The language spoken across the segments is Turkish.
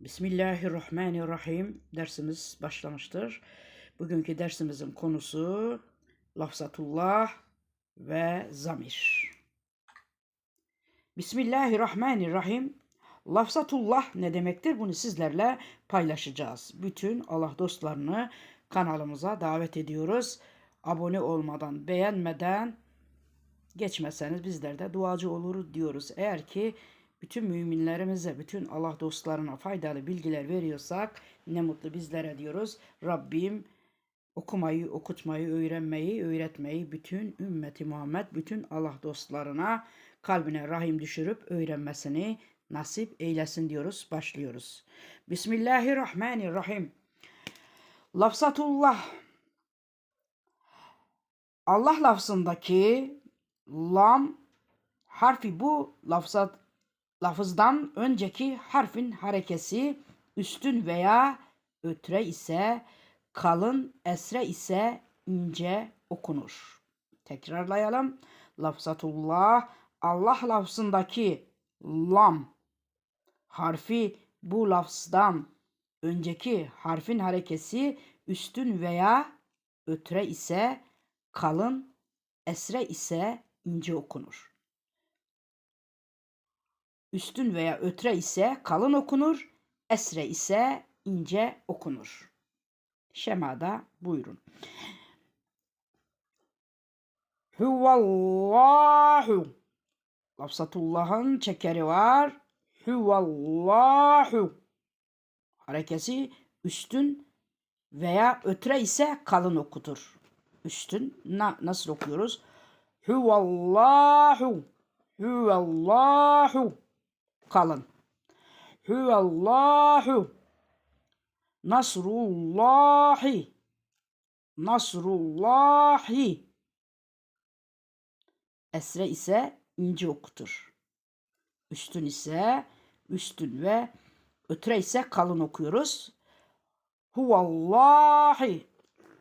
Bismillahirrahmanirrahim. Dersimiz başlamıştır. Bugünkü dersimizin konusu lafzatullah ve zamir. Bismillahirrahmanirrahim. Lafzatullah ne demektir? Bunu sizlerle paylaşacağız. Bütün Allah dostlarını kanalımıza davet ediyoruz. Abone olmadan, beğenmeden geçmeseniz bizler de duacı olur diyoruz. Eğer ki bütün müminlerimize, bütün Allah dostlarına faydalı bilgiler veriyorsak ne mutlu bizlere diyoruz. Rabbim okumayı, okutmayı, öğrenmeyi, öğretmeyi bütün ümmeti Muhammed, bütün Allah dostlarına kalbine rahim düşürüp öğrenmesini nasip eylesin diyoruz. Başlıyoruz. Bismillahirrahmanirrahim. Lafzatullah Allah lafzındaki lam harfi bu lafzat lafızdan önceki harfin harekesi üstün veya ötre ise kalın esre ise ince okunur. Tekrarlayalım. Lafzatullah Allah lafzındaki lam harfi bu lafızdan önceki harfin harekesi üstün veya ötre ise kalın esre ise ince okunur. Üstün veya ötre ise kalın okunur, esre ise ince okunur. Şemada buyurun. Huvallahu. Lafzatullah'ın çekeri var. Huvallahu. Harekesi üstün veya ötre ise kalın okutur. Üstün na, nasıl okuyoruz? Huvallahu. Huvallahu. Kalın. Huvallahu. Nasrullahi. Nasrullahi. Esre ise ince okutur. Üstün ise üstün ve ötre ise kalın okuyoruz. Huvallahi.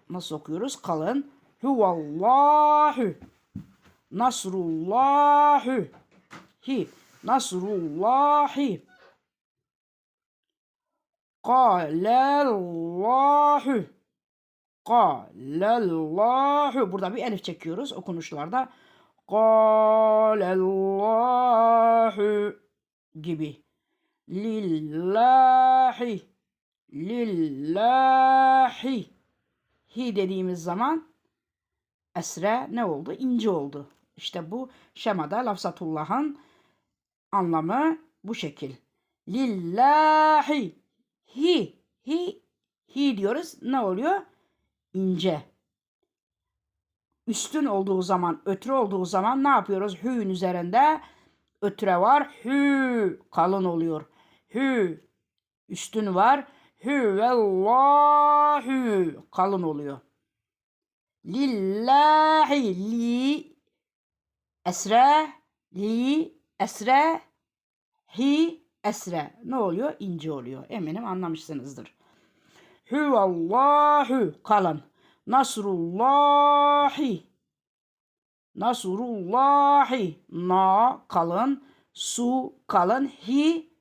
Nasıl okuyoruz? Kalın. Huvallahu. Nasrullahi. Hi. Nasrullahi. Kâlellâhu. Kâlellâhu. Burada bir elif çekiyoruz okunuşlarda. Kâlellâhu gibi. Lillahi. Lillahi. Hi dediğimiz zaman esre ne oldu? İnce oldu. İşte bu şemada lafzatullah'ın anlamı bu şekil. Lillahi. Hi. Hi. Hi diyoruz. Ne oluyor? İnce. Üstün olduğu zaman, ötre olduğu zaman ne yapıyoruz? Hü'ün üzerinde ötre var. Hü kalın oluyor. Hü üstün var. Hü vellahu kalın oluyor. Lillahi li esre li esre hi esre ne oluyor? İnce oluyor. Eminim anlamışsınızdır. Huvallahu kalın. Nasrullahi Nasrullahi na kalın. Su kalın. Hi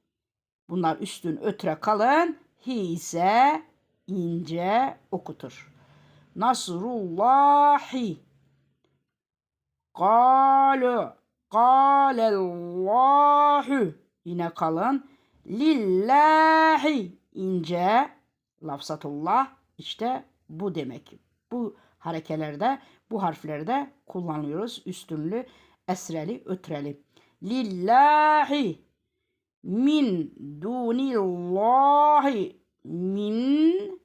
bunlar üstün ötre kalın. Hi ise ince okutur. Nasrullahi Kalu Kâlellâhu Yine kalın. Lillahi ince. Lafzatullah. İşte bu demek. Bu harekelerde bu harflerde kullanıyoruz. Üstünlü, esreli, ötreli. Lillahi min dunillahi min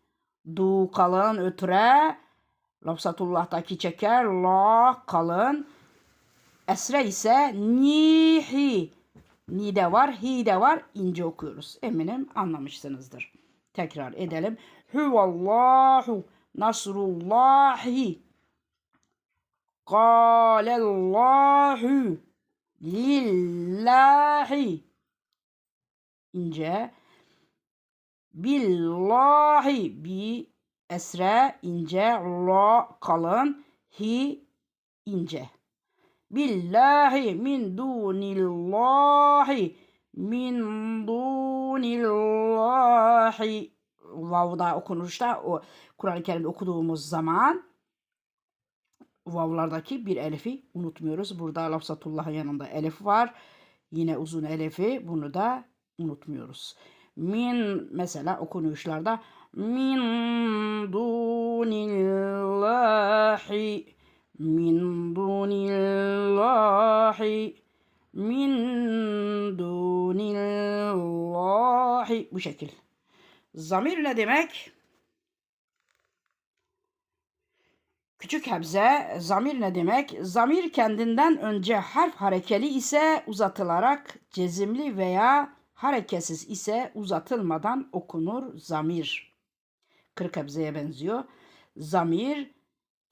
du kalın ötre. Lafzatullah'taki çeker. La kalın esre ise nihi. Ni de var hi de var. İnce okuyoruz. Eminim anlamışsınızdır. Tekrar edelim. Huvallahu nasrullahi. Kâlellâhu lillahi ince. Billahi bi esre ince la kalın hi ince billahi min dunillahi min dunillahi vavda okunuşta o Kur'an-ı Kerim'de okuduğumuz zaman vavlardaki bir elifi unutmuyoruz. Burada lafzatullah'ın yanında elif var. Yine uzun elifi bunu da unutmuyoruz. Min mesela okunuşlarda min dunillahi min dunillahi min dunillahi bu şekil. Zamir ne demek? Küçük hemze, zamir ne demek? Zamir kendinden önce harf harekeli ise uzatılarak cezimli veya hareketsiz ise uzatılmadan okunur zamir. Kırk hemzeye benziyor. Zamir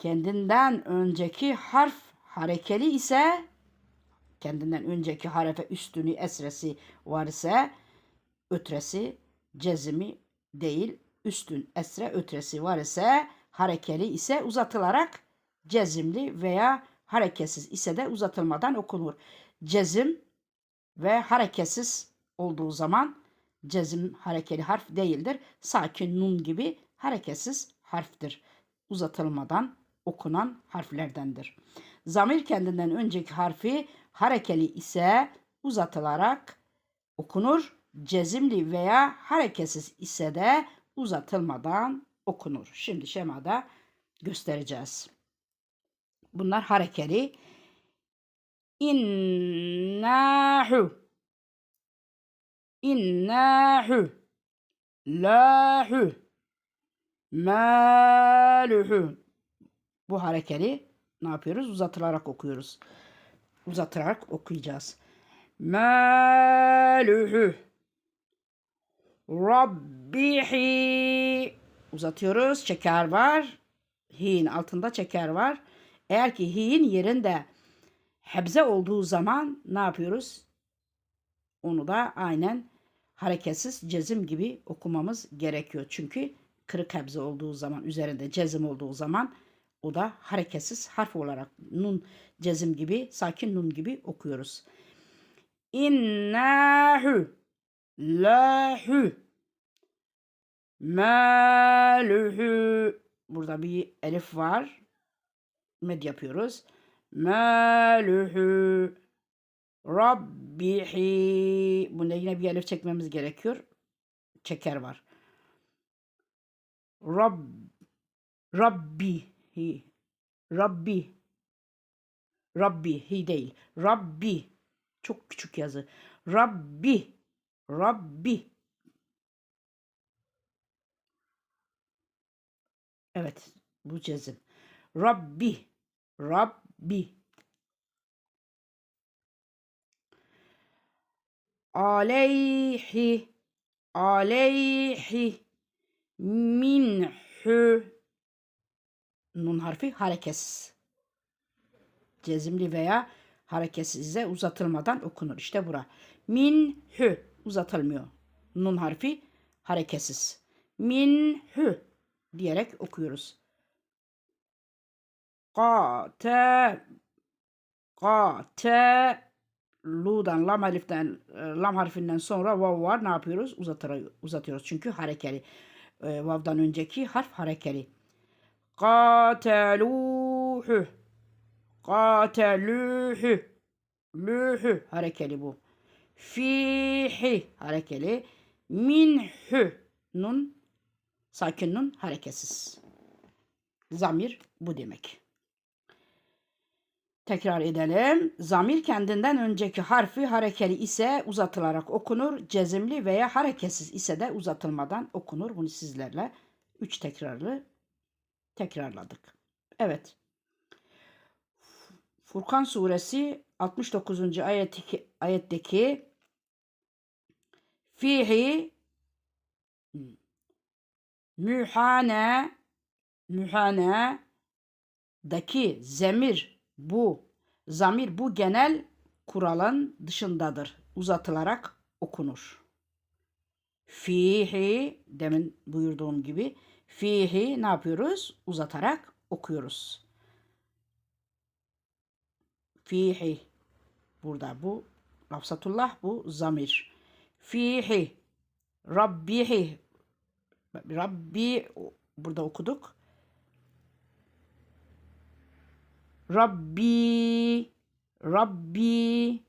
kendinden önceki harf harekeli ise kendinden önceki harfe üstünü esresi var ise ötresi cezimi değil üstün esre ötresi var ise harekeli ise uzatılarak cezimli veya hareketsiz ise de uzatılmadan okunur. Cezim ve hareketsiz olduğu zaman cezim harekeli harf değildir. Sakin nun gibi hareketsiz harftir. Uzatılmadan okunan harflerdendir. Zamir kendinden önceki harfi harekeli ise uzatılarak okunur. Cezimli veya hareketsiz ise de uzatılmadan okunur. Şimdi şemada göstereceğiz. Bunlar harekeli. İnnahu İnnahu Lahu Maluhu Bu harekeli ne yapıyoruz? Uzatılarak okuyoruz. Uzatılarak okuyacağız. Maluhu Rabbihi uzatıyoruz. Çeker var. Hi'nin altında çeker var. Eğer ki hi'nin yerinde hebze olduğu zaman ne yapıyoruz? Onu da aynen hareketsiz cezim gibi okumamız gerekiyor. Çünkü kırık hebze olduğu zaman üzerinde cezim olduğu zaman o da hareketsiz harf olarak nun cezim gibi sakin nun gibi okuyoruz. İnnahu lahu Maluhu. Burada bir elif var. Med yapıyoruz. Maluhu. Rabbihi. Bunda yine bir elif çekmemiz gerekiyor. Çeker var. Rab Rabbihi. Rabbi. Rabbi hi değil. Rabbi. Çok küçük yazı. Rabbi. Rabbi. Evet bu cezim. Rabbi. Rabbi. Aleyhi. Aleyhi. Minhü. Nun harfi hareketsiz. Cezimli veya hareketsize uzatılmadan okunur. İşte bura. Minhü uzatılmıyor. Nun harfi hareketsiz. Minhü diyerek okuyoruz. Qate Qate Lu'dan lam harfinden lam harfinden sonra vav var ne yapıyoruz? Uzatır, uzatıyoruz. Çünkü harekeli. E, vav'dan önceki harf harekeli. Qateluhu Qateluhu Lühü harekeli bu. Fihi harekeli. Minhü nun Sakin nun hareketsiz. Zamir bu demek. Tekrar edelim. Zamir kendinden önceki harfi harekeli ise uzatılarak okunur. Cezimli veya hareketsiz ise de uzatılmadan okunur. Bunu sizlerle üç tekrarlı tekrarladık. Evet. Furkan suresi 69. ayetteki, ayetteki fihi mühane mühane daki zemir bu zamir bu genel kuralın dışındadır. Uzatılarak okunur. Fihi demin buyurduğum gibi fihi ne yapıyoruz? Uzatarak okuyoruz. Fihi burada bu lafzatullah bu zamir. fihi rabbihi Rabbi burada okuduk. Rabbi Rabbi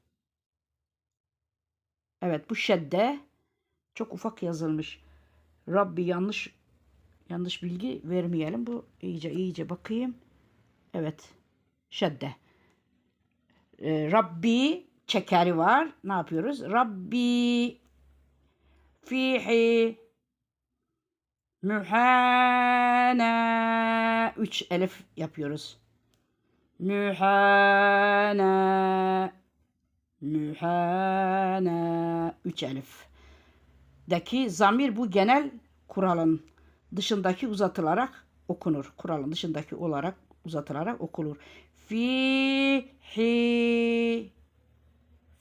Evet bu şedde çok ufak yazılmış. Rabbi yanlış yanlış bilgi vermeyelim. Bu iyice iyice bakayım. Evet. Şedde. Ee, Rabbi çekeri var. Ne yapıyoruz? Rabbi fihi mühana üç elif yapıyoruz. Mühana mühana üç elif. Daki zamir bu genel kuralın dışındaki uzatılarak okunur. Kuralın dışındaki olarak uzatılarak okunur. Fihi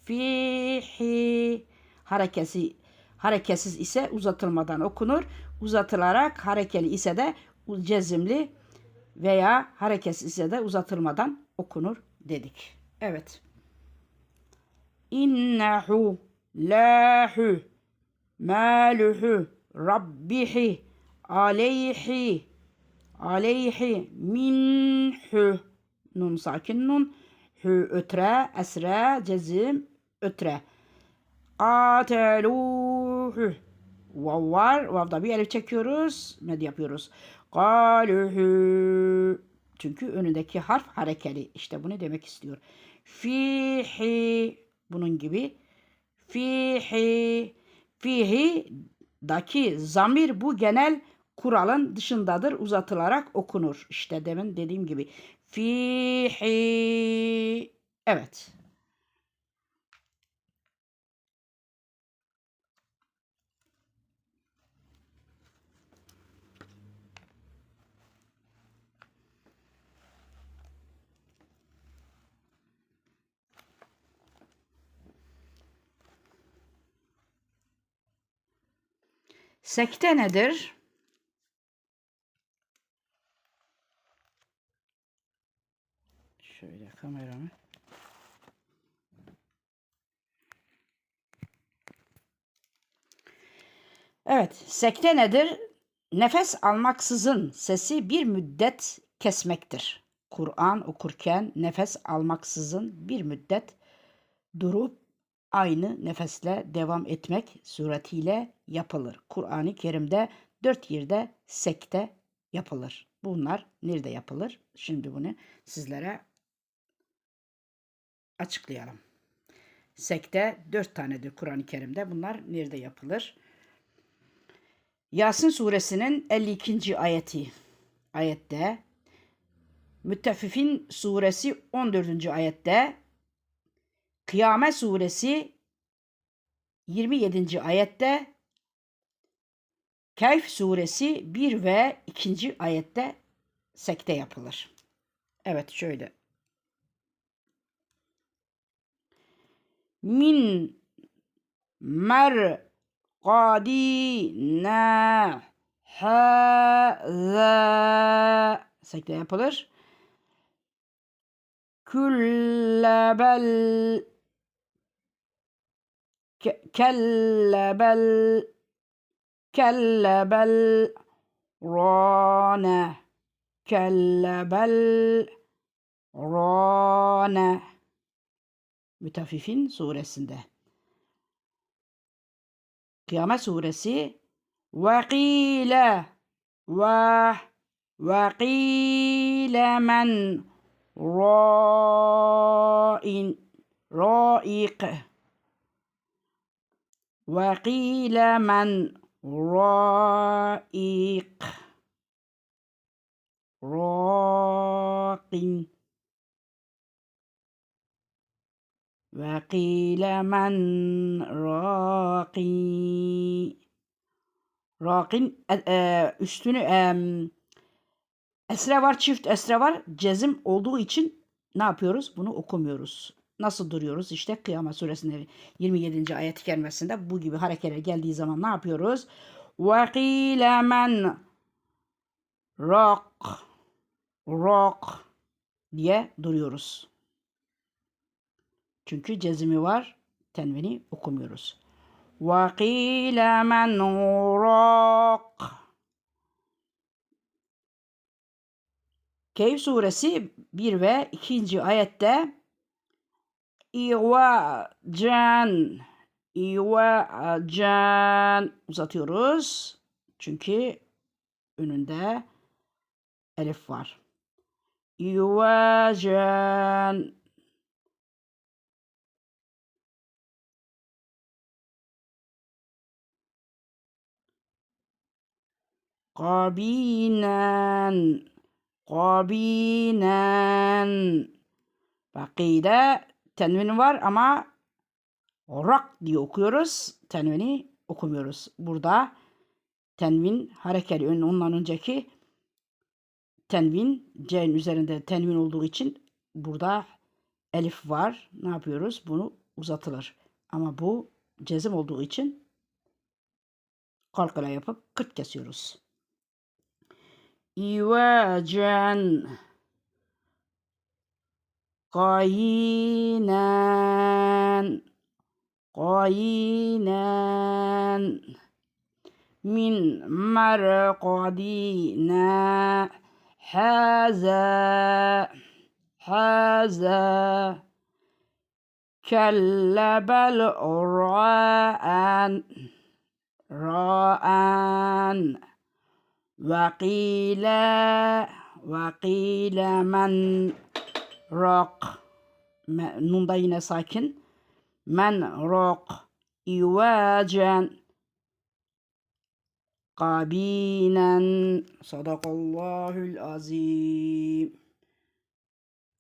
fihi harekesi hareketsiz ise uzatılmadan okunur. Uzatılarak harekeli ise de cezimli veya hareketsiz ise de uzatılmadan okunur dedik. Evet. İnnehu lahu maluhu rabbihi aleyhi aleyhi minhu nun sakin nun hü ötre esre cezim ötre Kateluhu. Vav var. Vav'da bir elif çekiyoruz. Med yapıyoruz. Kaluhu. Çünkü önündeki harf harekeli. İşte bu ne demek istiyor. Fihi. Bunun gibi. Fihi. Fihi daki zamir bu genel kuralın dışındadır. Uzatılarak okunur. İşte demin dediğim gibi. Fihi. Evet. Sekte nedir? Şöyle kameramı. Evet, sekte nedir? Nefes almaksızın sesi bir müddet kesmektir. Kur'an okurken nefes almaksızın bir müddet durup aynı nefesle devam etmek suretiyle yapılır. Kur'an-ı Kerim'de dört yerde sekte yapılır. Bunlar nerede yapılır? Şimdi bunu sizlere açıklayalım. Sekte dört tanedir Kur'an-ı Kerim'de. Bunlar nerede yapılır? Yasin suresinin 52. ayeti ayette Müttefifin suresi 14. ayette Kıyamet suresi 27. ayette Keyf suresi 1 ve 2. ayette sekte yapılır. Evet şöyle. من مرقدنا. هذا. سيكتب يابلش كل بل. كل بل كل بل رانا كل بل رانا Mütafifin suresinde. Kıyamet suresi ve ve ve men ra'in ra'ik وقيل من رائق راق وقيل من راقي Rakin e, üstünü e, esre var çift esre var cezim olduğu için ne yapıyoruz? Bunu okumuyoruz. Nasıl duruyoruz? İşte Kıyamet Suresinin 27. ayet-i kerimesinde bu gibi hareketler geldiği zaman ne yapıyoruz? وَقِيلَ مَنْ rock rock diye duruyoruz. Çünkü cezimi var, tenvini okumuyoruz. وقيل من راق Keyf suresi 1 ve 2. ayette İvacen İvacen uzatıyoruz. Çünkü önünde elif var. İvacen Kabinen Kabinen Bakide tenvin var ama rak diye okuyoruz. Tenvini okumuyoruz. Burada tenvin harekeli. Ön- Ondan önceki tenvin C'nin üzerinde tenvin olduğu için burada elif var. Ne yapıyoruz? Bunu uzatılır. Ama bu cezim olduğu için kalkala yapıp kırt kesiyoruz. يواجعن قينا قينا من مرقدنا هذا هذا كلب الرأن رأن وقيل وقيل من راق نون ضينة ساكن. من راق إيواجا قبينا. صدق الله العظيم.